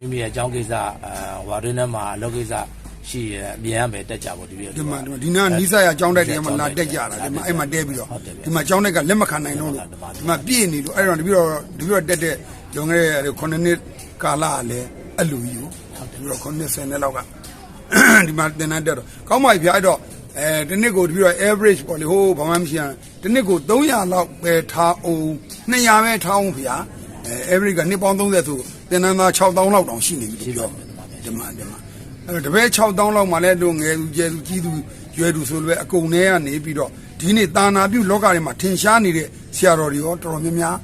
မိမိရဲ့အကြောင်းကိစ္စအာဝါရင်းထဲမှာအလုပ်ကိစ္စရှိရအမြင်ရမယ်တက်ကြဖို့ဒီလိုဒီမှာဒီမှာဒီနားနီးစပ်ရအကြောင်းတိုက်တွေမှာလာတက်ကြတာဒီမှာအဲ့မှာတဲပြီးတော့ဒီမှာအကြောင်းတိုက်ကလက်မခံနိုင်တော့လို့ဒီမှာပြည့်နေလို့အဲ့တော့တပြီးတော့တပြီးတော့တက်တဲ့ဂျုံခဲ့တဲ့ခုနှစ်နှစ်ကာလကလည်းအဲ့လိုကြီးကိုတပြီးတော့ခုနှစ်ဆယ်နှစ်လောက်ကဒီမှာတင်တန်းတက်တော့ကောင်းပါပြီဗျာအဲ့တော့အဲဒီနှစ်ကိုတပြီးတော့ average ပေါ့လေဟိုးဘာမှမရှိရင်ဒီနှစ်ကို300လောက်ပဲထားအောင်200ပဲထားအောင်ဗျာအဲ average ကနှစ်ပေါင်း30ဆို တင်တန်းသား6000လောက်တောင်ရှိနေပြီလို့ပြောဒီမှာဒီမှာအဲ့တော့တပည့်6000လောက်မှလည်းလူငယ်သူကျဲသူကြီးသူရွယ်သူဆိုလည်းအကုန်ထဲကနေပြီးတော့ဒီနေ့တာနာပြုလောကတွေမှာထင်ရှားနေတဲ့ဆရာတော်တွေရောတော်တော်များများ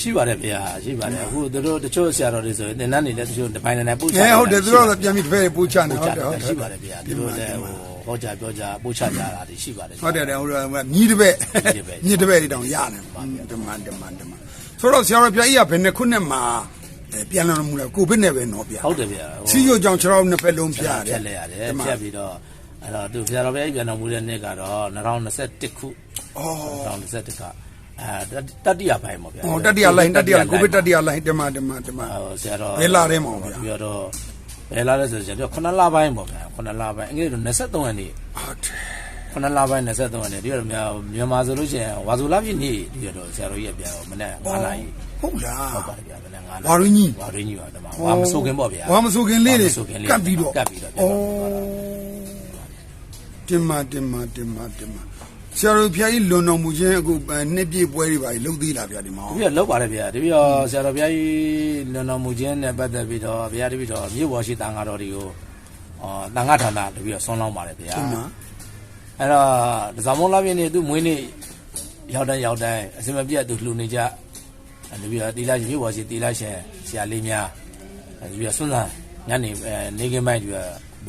ရှိပါတယ်ဗျာရှိပါတယ်အခုတို့တို့တချို့ဆရာတော်တွေဆိုရင်သင်တန်းနေလည်းတချို့ဒီပိုင်းနဲ့ပို့ချအဲဟုတ်တယ်သူတို့ကပြန်ပြီးတပည့်တွေပို့ချနေပို့ဟုချတ်တယ်ဟုတ်တယ်ရှိပါတယ်ဗျာဒီလိုလည်းဟိုဟောကြားပြောကြားပို့ချကြတာတွေရှိပါတယ်ဟုတ်တယ်တယ်ဟိုမြည်တပည့်မြည်တပည့်တွေတောင်ရတယ်ဓမ္မဓမ္မဓမ္မဆိုတော့ဆရာတော်ပြကြီးကဘယ်နှစ်ခုနှစ်မှာ ပြန်လာမှုလဲကိုဗစ်နဲ့ပဲနော်ဗျာဟုတ်တယ်ဗျာစီရုပ်ကြောင့်ခြေထောက်နှစ်ဖက်လုံးဖြတ်ရဖြတယ်တ်လဲရတယ်ဖြတ်ပြီးတော့အဲ့တော့သူဆရာတော်ဘုရားကြီးပြန်တော်မူတဲ့နေ့ကတော့2021ခုဩ2021ကအဲတတိယပိုင်းပေါ့ဗျာဟောတတိယလိုင်းတတိယကိုဗစ်တတိယလိုင်းဓမ္မဓမ္မဓမ္မဟိုဆရာတော်ဘယ်လထဲမှာဗျာပြီးတော့ဘယ်လာလဲဆိုရင်ခုနလပိုင်းပေါ့ဗျာခုနလပိုင်းအင်္ဂလိပ်လို23ရက်နေ့ဟုတ်တယ် ခုနလပိုင်း23ရက်နေ့ဒီတော့မြန်မာဆိုလို့ရှိရင်ဝါဇူလာပြည့်နေ့ဒီတော့ဆရာတော်ကြီးပြန်တော့မနေ့9နာရီဟုတ်လားဟုတ်ပါတယ်ဗျာမနေ့9နာရီဝါရင်းကြီးဝါရင်းကြီးပါတမဝါမဆိုခင်ပေါ့ဗျာဝါမဆိုခင်လေးတွေဝါမဆိုခင်လေးကပ်ပြီးတော့ကပ်ပြီးတော့ဩတင်မတင်မတင်မတင်မဆရာတော်ဖျားကြီးလွန်တော်မူခြင်းအခုနှစ်ပြည့်ပွဲတွေပါလှုပ်သေးလားဗျာဒီမှာဒီပြလောက်ပါတယ်ဗျာဒီပြတော့ဆရာတော်ဘုရားကြီးလွန်တော်မူခြင်းနဲ့ပတ်သက်ပြီးတော့ဘုရားတပည့်တော်မြို့ပေါ်ရှိတန်ဃာတော်တွေကိုအော်တန်ဃာဌာနတပည့်တော်ဆွမ်းလောင်းပါတယ်ဗျာတင်မ အဲ့တော့ဒဇမုံလာပြည့်နေ့သူမွေးနေ့ရောက်တိုင်းရောက်တိုင်းအစင်မပြတ်သူလှူနေကြအဲ့ဒီပြီးတော့တီလာရှင်မြို့ပေါ်ရှိတီလာရှင်ဆရာလေးများအဲ့ဒီပြီးတော့ဆွမ်းလာညနေအဲနေကင်းပိုင်းဒီက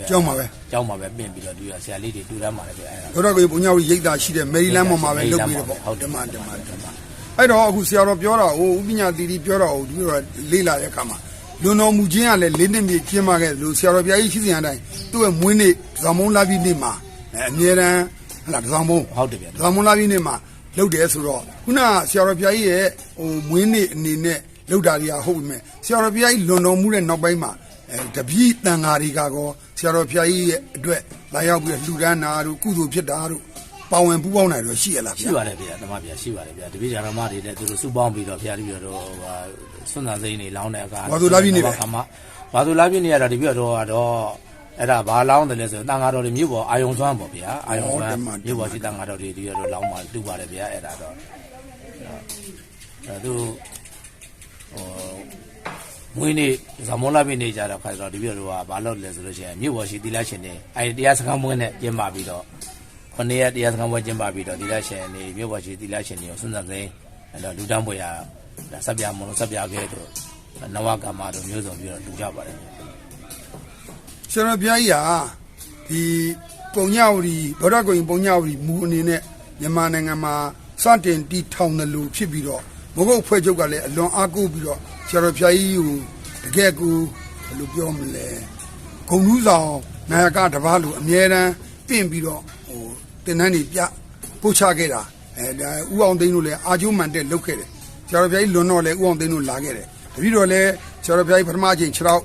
ကြောက်ပါပဲကျောင်းမှာပဲပြင်ပြီးတော့ဒီကဆရာလေးတွေတူတမ်းပါတယ်ဗျအဲ့ဒါဒေါက်တာကိုဘုံညာဝိရိတ်တာရှိတဲ့မယ်ရီလန်းပေါ်မှာပဲလုပ်ပြီးတော့ပေါ့ဓမ္မဓမ္မဓမ္မအဲ့တော့အခုဆရာတော်ပြောတာဟိုဥပညာတီတီပြောတာဟိုဒီလိုလေးလာတဲ့အခါမှာလွန်တော်မူခြင်းကလည်းလေးနှစ်မြေကျင်းပခဲ့လို့ဆရာတော်ဘုရားကြီးရှိစဉ်အတိုင်းသူ့ရဲ့မွေးနေ့ဇောင်းမုံလာပြီးနေ့မှာ အဲအမြဲတမ်းဟလာဇောင်းမုံဟုတ်တယ်ဗျဇောင်းမုံလာပြီးနေ့မှာလုပ်တယ်ဆိုတော့ခုနကဆရာတော်ဘုရားကြီးရဲ့ဟိုမွေးနေ့အနေနဲ့လုပ်တာတွေကဟုတ်ပြီမဲ့ဆရာတော်ဘုရားကြီးလွန်တော်မူတဲ့နောက်ပိုင်းမှာအဲတပည့်တန်ဃာတွေကကောဆရာတော်ဘုရားကြီးရဲ့အတွက်လာရောက်ပြီးလှူဒန်းတာတို့ကုသိုလ်ဖြစ်တာတို့ပါဝင်ပူးပေါင်းတာတို့ရှိရလားဗျာရှိပါတယ်ဗျာဓမ္မဗျာရှိပါတယ်ဗျာတပည့်ဓမ္မတွေနဲ့သူတို့စုပေါင်းပြီးတော့ဘုရားတပည့်တော်ဟိုဆွမ်းသာစိမ့်နေလောင်းတဲ့အခါဝါဆိုလာပြီနေပဲခါမှာဝါဆိုလာပြည့်နေရတာတပည့်တော်ကတော့ အဲ့ဒါဘာလောင်းတယ်လဲဆိုတန်ဃာတော်တွေမြို့ပေါ်အာယုံဆွမ်းပေါ့ဗျာအာယုံဆွမ်းမြို့ပေါ်ရှိတန်ဃာတော်တွေတပည့်တော်လောင်းပါတူပါတယ်ဗျာအဲ့ဒါတော့အဲသူဟိုမွေးနေ့ဇမွန်လာပြည့်နေကြတော့ခါတော့တပည့်တော်ကဘာလုပ်လဲဆိုလို့ရှိရင်မြို့ပေါ်ရှိသီလရှင်တွေအဲ့တရားစခန်းမွေးနဲ့ပြင်ပါပြီးတော့ခုနှစ်ရက်တရားစခန်းပွဲကျင်းပပြီးတော့သီလရှင်နေမြို့ပေါ်ရှိသီလရှင်တွေကိုဆွမ်းသက်သိမ်းအဲ့တော့လူတန်းပွဲရဒါဆက်ပြမလို့ဆက်ပြခဲ့တို့နဝကမ္မတို့မျိုးစုံပြီးတော့လူကြပါတယ် ဆရာတော်ဘုရားကြီးဟာဒီပုံညဝရီဗုဒ္ဓဂုံပုံညဝရီမူအနေနဲ့မြန်မာနိုင်ငံမှာစတင်တီထောင်တယ်လို့ဖြစ်ပြီးတော့မဟုတ်ဖွဲ့ချုပ်ကလည်းအလွန်အားကိုးပြီးတော့ဆရာတော်ဘုရားကြီးကိုတကယ်ကိုဘယ်လိုပြောမလဲဂုံလူးဆောင်နာယကတပားလိုအမြဲတမ်းတင့်ပြီးတော့ဟိုတင်တန်းနေပြပို့ချခဲ့တာအဲဒါဥအောင်သိန်းတို့လည်းအာကျိုးမှန်တဲ့လုပ်ခဲ့တယ်ဆရာတော်ဘုရားကြီးလွန်တော့လည်းဥအောင်သိန်းတို့လာခဲ့တယ်တပည့်တော်လည်းဆရာတော်ဘုရားကြီးပထမအချိန်6ရောက်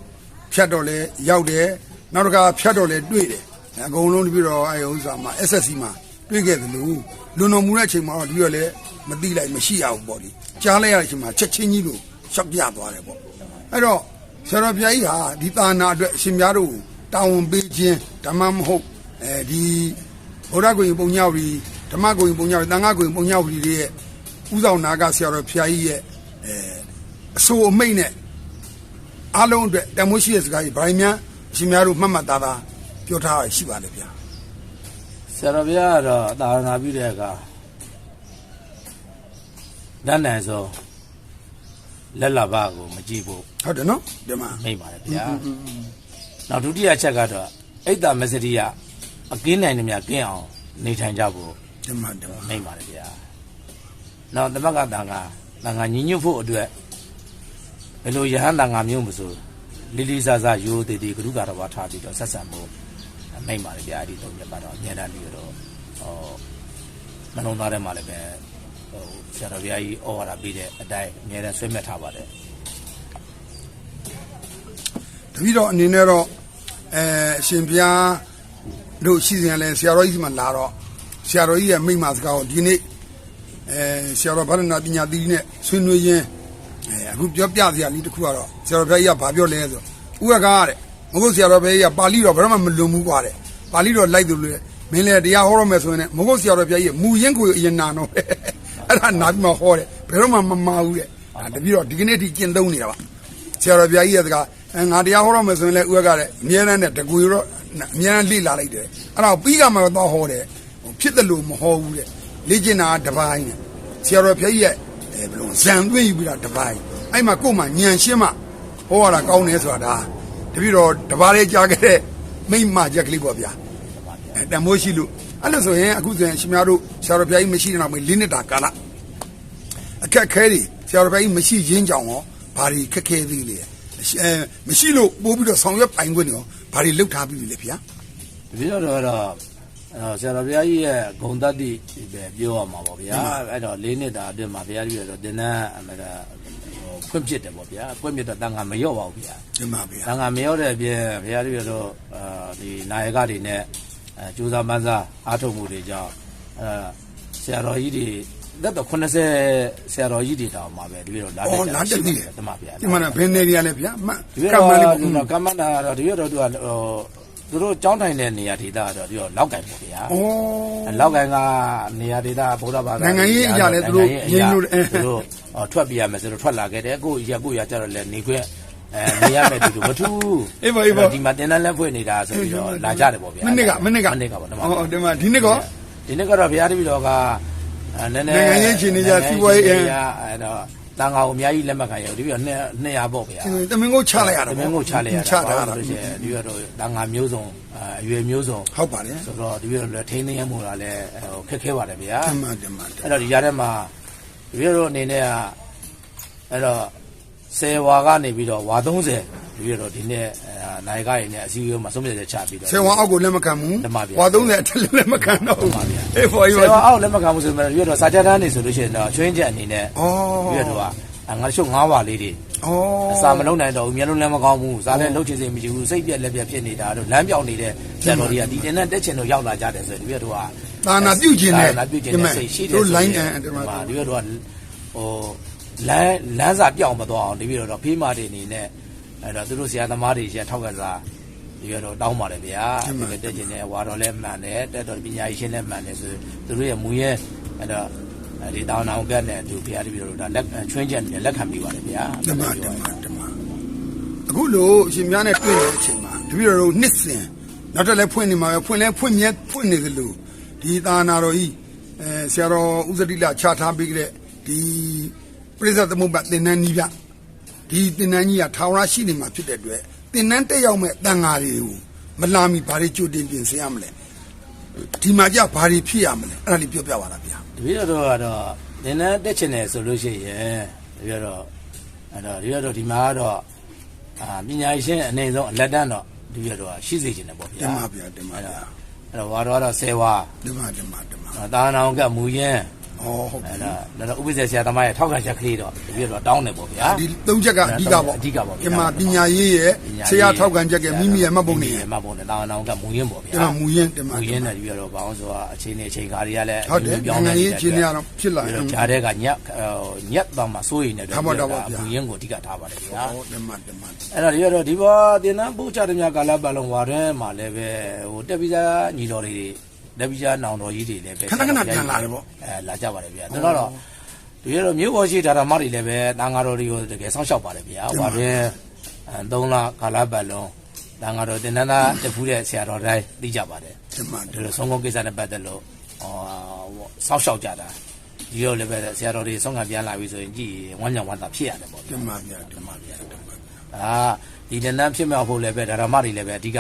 ဖြတ်တော့လဲရောက်တယ် နောက်တစ်ခါဖြတ်တော့လဲတွေ့တယ်အကုန်လုံးပြီးတော့အဲဥစ္စာမှာ SSC မှာတွေ့ခဲ့တယ်လို့လွန်တော်မူတဲ့အချိန်မှာတော့ဒီတော့လဲမသိလိုက်မရှိရဘူးပေါ့ဒီကြားလိုက်ရတဲ့အချိန်မှာချက်ချင်းကြီးလို့ရှောက်ပြသွားတယ်ပေါ့အဲ့တော့ဆရာတော်ဘုရားကြီးဟာဒီသာနာအတွက်အရှင်များတို့ကိုတာဝန်ပေးခြင်းဓမ္မမဟုတ်အဲဒီဘုရားကိုရင်ပုံညောက်ပြီးဓမ္မကိုရင်ပုံညောက်ပြီးသံဃာကိုရင်ပုံညောက်ပြီးတွေရဲ့ဥဆောင်နာကဆရာတော်ဘုရားကြီးရဲ့အဲအဆိုအမိတ်နဲ့အားလုံးအတွက်တန်မိုးရှိတဲ့စကားကြီးဗိုင်းများ အရှင်များတို့မှတ်မှတ်သားသားပြောထားရရှိပါလေဗျာဆရာတော်ဘုရားကတော့သာသနာပြုတဲ့အခါတန်းနိုင်ဆုံးလက်လဘကိုမကြည့်ဖို့ဟုတ်တယ်နော်ဒီမှာမိတ်ပါတယ်ဗျာနောက်ဒုတိယချက်ကတော့အိတ်တာမစရိယအကင်းနိုင်နေမြကင်းအောင်နေထိုင်ကြဖို့ဒီမှာဒီမှာမိတ်ပါတယ်ဗျာနောက်သမက်ကတန်ခါတန်ခါညီညွတ်ဖို့အတွက်ဘယ်လိုယဟန်တန်ခါမျိုးမဆို လီလီဆာဆာရိုးသေးသေးကရုကာရဝါထားပြီးတော့ဆက်ဆံဖို့မိတ်ပါတယ်ဗျာအဲ့ဒီတော့မြတ်ပါတော့အများတန်းပြီးတော့ဟောမနှုံသားထဲမှာလည်းပဲဟိုဆရာတော်ဘုရားကြီးဩဝါဒပေးတဲ့အတိုင်းအများတန်းဆွေးမဲ့ထားပါတယ်တပည့်တော်အနေနဲ့တော့အဲအရှင်ဘုရားတို့ရှိစဉ်ကလည်းဆရာတော်ကြီးစီမှာလာတော့ဆရာတော်ကြီးရဲ့မိန့်မစကားကိုဒီနေ့အဲဆရာတော်ဗရဏပညာသီးနဲ့ဆွေးနွေးရင်း အခုပြောပြစရာနီးတစ်ခုကတော့ဆရာတော်ဘုရားကြီးကဘာပြောလဲဆိုဥက္ကားတဲ့မဟုတ်ဆရာတော်ဘုရားကြီးကပါဠိတော်ဘယ်မှမလွန်ဘူးကွာတဲ့ပါဠိတော်လိုက်သူလို့မင်းလည်းတရားဟောရမယ်ဆိုရင်မဟုတ်ဆရာတော်ဘုရားကြီးမူရင်းကိုအရင်နာတော့အဲ့ဒါနာပြီးမှဟောတယ်ဘယ်တော့မှမမှားဘူးတဲ့ဒါတပြီတော့ဒီကနေ့ထိကျင့်သုံးနေတာပါဆရာတော်ဘုရားကြီးရဲ့စကားငါတရားဟောရမယ်ဆိုရင်လည်းဥက္ကားတဲ့အမြဲတမ်းနဲ့တကူရောအမြဲတမ်းလေ့လာလိုက်တယ်အဲ့ဒါပြီးကမှတော့ဟောတယ်ဖြစ်တယ်လို့မဟောဘူးတဲ့လေ့ကျင့်တာတပိုင်းနဲ့ဆရာတော်ဘုရားကြီးရဲ့ဘယ်လိုဇံသွင်းယူပြီးတာတပိုင်း အဲ့မှာကို့မှာညံရှင်းမှဟောရတာကောင်းတယ်ဆိုတာဒါတပည့်တော်တပါးလေးကြားခဲ့တဲ့မိမ့်မချက်ကလေးပေါ့ဗျာအဲတမိုးရှိလို့အဲ့လို့ဆိုရင်အခုဆိုရင်ရှင်များတို့ဆရာတော်ဘုရားကြီးမရှိတဲ့နောက်မှာလေးနှစ်တာကာလအခက်ခဲတွေဆရာတော်ဘုရားကြီးမရှိရင်းကြောင်ရောဘာတွေခက်ခဲသေးလဲအဲမရှိလို့ပို့ပြီးတော့ဆောင်ရွက်ပိုင်ခွင့်ရောဘာတွေလုပ်ထားပြီးလဲဗျာတပည့်တော်တော့တော့အဲ့တော့ဆရာတော်ဘုရားကြီးရဲ့ဂုံတတ္တိပဲပြောရမှာပေါ့ဗျာအဲ့တော့လေးနှစ်တာအတွင်းမှာဘုရားကြီးကတော့တင်တန်းအမက ဟိုဖွင့်ဖြစ်တယ်ပေါ့ဗျာဖွင့်ဖြစ်တော့တန်ခါမရော့ပါဘူးဗျာဒီမှာဗျာတန်ခါမရော့တဲ့အပြင်ဘုရားကြီးကတော့အာဒီနာယကတွေနဲ့အဲကြိုးစားပန်းစားအားထုတ်မှုတွေကြောင့်အဲဆရာတော်ကြီးတွေလက်တော့80ဆရာတော်ကြီးတွေတောင်မှာပဲတပည့်တော်လာအော်လာတက်ပြီတမဗျာဒီမှာဘယ်နေရလဲဗျာမဒီရကမ္တော့မလေးဒီတော့ကမ္မန္တာတော့ဒီရတော့သူကဟိုသူတို့ကြောင်းထိုင်တဲ့နေရာဒေသကတော့ဒီတော့လောက်ကင်ပေါ့ဗျာဩလောက်ကိုင်းကနေရာဒေသဗုဒ္ဓဘာသာနိုင်ငံရေးအရာလည်းသူတို့နိုင်ငံရေးအရာရင်းလို့အဲသူတို့အော် ထွက်ပြရမယ်ဆိုတော့ထွက်လာခဲ့တယ်ကိုရက်ကိုရကြတော့လည်းနေခွင့်အဲနေရမယ်တူတူမထူးအေးပါအေးပါဒီမှာတင်တန်းလက်ဖွင့်နေတာဆိုပြီးတော့လာကြတယ်ပေါ့ဗျာမနစ်ကမနစ်ကမနစ်ကပေါ့ဒီမှာဩဒီမှာဒီနှစ်ကောဒီနေ့ကတော့ဘုရားတပည့်တော်ကအဲနည်းနည်းနိုင်ငံရေးအခြေအနေကြီးစီးပွားရေးနိုင်ငံအဲတော့တန်ခါကိုအများကြီးလက်မှတ်ခံရဘူးတပည့်တော်200 200ပေါ့ဗျာတမင်ကိုချလိုက်ရတတာမင်းကိုချလိုက်ရတာချထားတာဆိုလို့ရှိရင်ဒီကတော့တန်ခါမျိုးစုံအဲအရွယ်မျိုးစုံဟုတ်ပါတယ်ဆိုတော့ဒီလိုလည်းထိန်းသိမ်းရမှုကလည်းဟိုခက်ခဲပါတယ်ဗျာဒီမှာဒီမှာအဲ့တော့ဒီကြားထဲမှာ ဒီလိုတို့အနေနဲ့ကအဲ့တော့10ဝါကနေပြီးတော့ဝါ30ဒီလိုတော့ဒီနေ့အဲနိုင်ကရည်နဲ့အစည်းအဝေးမှာဆုံးဖြတ်ချက်ချပြီးတော့ဆေဝါအောက်ကိုလက်မခံဘူးလက်မဗျာဝါ30အထက်လက်မခံတော့ဘူးမှန်ပါဗျာအေးပေါ်10ကြီးဝါပါအောက်လက်မခံဘူးဆိုမှဒီလိုတော့စာချက်တန်းနေဆိုလို့ရှိရင်တော့ချွင်းချက်အနေနဲ့ဩဒီလိုတော့ငါတို့9ဝါလေးတွေဩ အစာမလုံးနိုင်တော့ဘူးမျက်လုံးလည်းမကောင်းဘူးစားလည်းလှုပ်ချင်စေမရှိဘူးစိတ်ပြက်လက်ပြက်ဖြစ်နေတာတို့လမ်းပြောင်းနေတဲ့ဆရာတော်တွေကဒီတင်နဲ့တက်ချင်လို့ရောက်လာကြတယ်ဆိုရင်ဒီလိုတော့သာနာပြုတ်ခြင်းနဲ့သာနာပြုတ်ခြင်းနဲ့စိတ်ရှိတယ်တို့ဆို line ရင် and ဒီမှာဒီမှာဒီလိုတော့ဟိုလမ်းလမ်းစာပြောင်းမသွားအောင်ဒီပြီးတော့ဖေးမာတွေအနေနဲ့အဲ့တော့သူတို့ဆရာသမားတွေရှေ့ထောက်ကစားဒီကတော့တောင်းပါတယ်ဗျာဒီကတက်ခြင်းနဲ့ဝါတော်လည်းမှန်တယ်တက်တော်ပညာရှင်လည်းမှန်တယ်ဆိုသူတို့ရဲ့မူရဲအဲ့တော့ ဒီတောင်းအောင်ကတ်နဲ့သူဘုရားတပည့်တော်တို့ဒါလက်ချွင်းချက်နဲ့လက်ခံပြီးပါတယ်ဗျာ ဓမ္မဓမ္မဓမ္မအခုလို့အရှင်များနဲ့တွေ့နေတဲ့အချိန်မှာတပည့်တော်တို့နှစ်စဉ်နောက်တစ်လဲဖွင့်နေမှာပဲဖွင့်လဲဖွင့်မြဲဖွင့်နေသလိုဒီသာနာတော်ကြီးအဲဆရာတော်ဥဇတိလခြားထားပေးတဲ့ဒီပြိဿသမုပ္ပါသင်္นานကြီးပြဒီသင်္นานကြီးကထာဝရရှိနေမှာဖြစ်တဲ့အတွက်သင်္นานတက်ရောက်မဲ့တန်ဃာတွေကိုမလာမီဘာတွေကြိုတင်ပြင်ဆင်ရမလဲ ဒီမှာကြဘာတွေဖြစ်ရမလဲအဲ့ဒါလေးပြောပြပါလားဗျာတပည့်တော်ကတော့နည်းနည်းတက်ချင်တယ်ဆိုလို့ရှိရင်တပည့်တော်အဲ့တော့တပည့်တော်ဒီမှာကတော့အာပညာရှင်အနေဆုံးအလက်တန်းတော့တပည့်တော်ရှိစေချင်တယ်ပေါ့ဗျာတင်ပါဗျာတင်ပါဗျာအဲ့တော့ဝါတော်ကတော့10ဝါဓမ္မဓမ္မဓမ္မတာနာအောင်ကမူရင်ဩ ဟုတ်ပြီအဲ့တော့ဒါတော့ဥပ္ပဇေဆရာသမားရဲ့ထောက်ခံချက်ကလေးတော့တပည့်တော်တောင်းတယ်ပေါ့ဗျာဒီသုံးချက်ကအဓိကပေါ့အဓိကပေါ့ဗျာဒီမှာပညာရေးရဲ့ဆရာထောက်ခံချက်ကမိမိရဲ့မှတ်ပုံနေရဲ့မှတ်ပုံနဲ့တာနာအောင်ကမူရင်ပေါ့ဗျာဒီမှာမူရင်းဒီမှာမူရင်နဲ့တပည့်တော်ဘာအောင်ဆိုတာအချိန်နဲ့အချိန်ခါတွေကလည်းဟုတ်တယ်ပြောင်းနိုင်ငံနေရေးအခြေအနေကတော့ဖြစ်လာပြီးရင်တော့ဂျားတဲ့ကညက်ဟိုညက်တော့မှစိုးရိမ်နေတယ်ထားပါတော့ပါဗျာမူရင်ကိုအဓိကထားပါတယ်ဗျာဟောဒီမှာဒီမှာအဲ့တော့ဒီကတော့ဒီဘောတင်နန်းပို့ချတဲ့များကာလပတ်လုံးဝါထဲမှာလည်းပဲဟိုတက်ပြီးသားညီတော်တွေတ က်ပြီးသားနောင်တော်ကြီးတွေလည်းပဲခဏခဏပြန်လာတယ်ပေါ့အဲလာကြပါတယ်ဗျာကျွန်တော်တော့ဒီကတော့မြို့ပေါ်ရှိဒါရမတွေလည်းပဲတန်ဃာတော်တွေကိုတကယ်စောင့်ရှောက်ပါတယ်ဗျာဝါထဲအဲ3လကာလပတ်လုံးတန်ဃာတော်တင်နန်းသားတက်ဖူးတဲ့ဆရာတော်တိုင်းသိကြပါတယ်ဒီမှာဒီလိုဆုံးကုန်းကိစ္စနဲ့ပတ်သက်လို့ဟောစောင့်ရှောက်ကြတာဒီလိုလည်းပဲဆရာတော်တွေဆုံးခံပြန်လာပြီဆိုရင်ကြည်ဝမ်းညံဝမ်းသာဖြစ်ရတယ်ပေါ့ဗျာဒီမှာဗျာဒီမှာဗျာဒီမှာအာဒီတဏ္ဍဖြစ်မြောက်ဖို့လည်းပဲဓမ္မတွေလည်းပဲအဓိက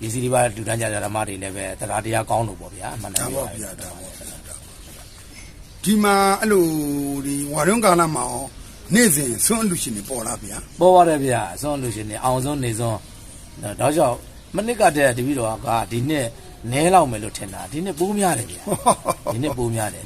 ဒီစီဒီပါလူတန်းကြဓမ္မတွေလည်းပဲတရားတရားကောင်းလို့ပေါ့ဗျာအမှန်တဒါန်ပေါ့ဗျာဒါပေါ့ဒီမှာအဲ့လိုဒီဝါရုံးကာလမှာအောင်နေ့စဉ်ဆွမ်းအလူရှင်တွေပေါ်လာဗျာပေါ်ပါတယ်ဗျာအစွန်းလူရှင်တွေအောင်ဆုံးနေဆုံးတော့ကြောင့်မနစ်ကတည်းကတပည့်တော်ကဒီနှစ်နဲလောက်မယ်လို့ထင်တာဒီနှစ်ပိုးများတယ်ဗျာဒီနှစ်ပိုးများတယ်